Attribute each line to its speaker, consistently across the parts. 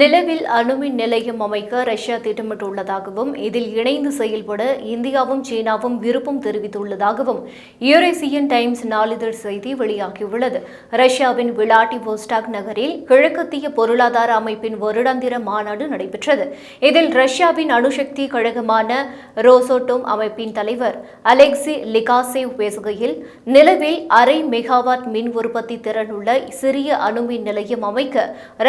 Speaker 1: நிலவில் அணுமின் நிலையம் அமைக்க ரஷ்யா திட்டமிட்டுள்ளதாகவும் இதில் இணைந்து செயல்பட இந்தியாவும் சீனாவும் விருப்பம் தெரிவித்துள்ளதாகவும் யூரேசியன் டைம்ஸ் நாளிதழ் செய்தி வெளியாகியுள்ளது. ரஷ்யாவின் விளாடிவோஸ்டாக் நகரில் கிழக்கத்திய பொருளாதார அமைப்பின் வருடாந்திர மாநாடு நடைபெற்றது. இதில் ரஷ்யாவின் அணுசக்தி கழகமான ரோசோட்டோம் அமைப்பின் தலைவர் அலெக்சி லிகாசேவ் பேசுகையில் நிலவில் அரை மெகாவாட் மின் உற்பத்தி திறனுள்ள சிறிய அணுமின் நிலையம் அமைக்க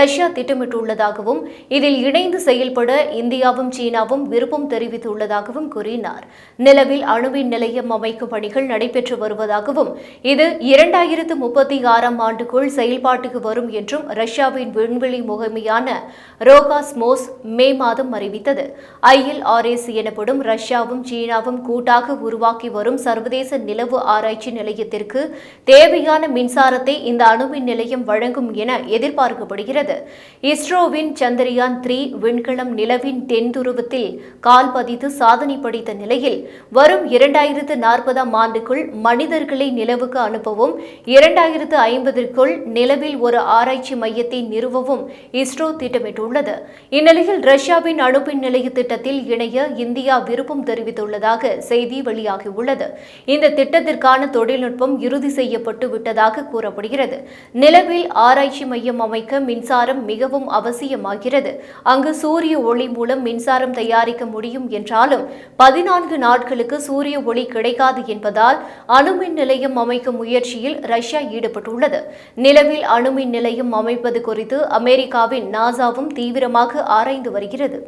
Speaker 1: ரஷ்யா திட்டமிட்டுள்ளதாக திட்டமிட்டுள்ளதாகவும் இதில் இணைந்து செயல்பட இந்தியாவும் சீனாவும் விருப்பம் தெரிவித்துள்ளதாகவும் கூறினார். நிலவில் அணுவின் நிலையம் அமைக்கும் பணிகள் நடைபெற்று வருவதாகவும் இது இரண்டாயிரத்து முப்பத்தி ஆறாம் ஆண்டுக்குள் செயல்பாட்டுக்கு வரும் என்றும் ரஷ்யாவின் விண்வெளி முகமையான ரோகாஸ்மோஸ் மே மாதம் அறிவித்தது. ஐஎல்ஆர்எஸ் எனப்படும் ரஷ்யாவும் சீனாவும் கூட்டாக உருவாக்கி வரும் சர்வதேச நிலவு ஆராய்ச்சி நிலையத்திற்கு தேவையான மின்சாரத்தை இந்த அணுமின் நிலையம் வழங்கும் என எதிர்பார்க்கப்படுகிறது. இஸ்ரோவின் சந்திரயான் த்ரீ விண்கலம் நிலவின் தென்துருவத்தில் கால் பதித்து சாதனை படைத்த நிலையில் வரும் இரண்டாயிரத்து நாற்பதாம் ஆண்டுக்குள் மனிதர்களை நிலவுக்கு அனுப்பவும் இரண்டாயிரத்து ஐம்பதற்குள் நிலவில் ஒரு ஆராய்ச்சி மையத்தை நிறுவவும் இஸ்ரோ திட்டமிட்டுள்ளது. இந்நிலையில் ரஷ்யாவின் அணுப்பின் நிலைய திட்டத்தில் இணைய இந்தியா விருப்பம் தெரிவித்துள்ளதாக செய்தி வெளியாகியுள்ளது. இந்த திட்டத்திற்கான தொழில்நுட்பம் இறுதி செய்யப்பட்டு விட்டதாக கூறப்படுகிறது. நிலவில் ஆராய்ச்சி மையம் அமைக்க மின்சாரம் மிகவும் சாத்தியமாகிறது அங்கு சூரிய ஒளி மூலம் மின்சாரம் தயாரிக்க முடியும் என்றாலும் பதினான்கு நாட்களுக்கு சூரிய ஒளி கிடைக்காது என்பதால் அணுமின் நிலையம் அமைக்கும் முயற்சியில் ரஷ்யா ஈடுபட்டுள்ளது. நிலவில் அணுமின் நிலையம் அமைப்பது குறித்து அமெரிக்காவின் நாசாவும் தீவிரமாக ஆராய்ந்து வருகிறது.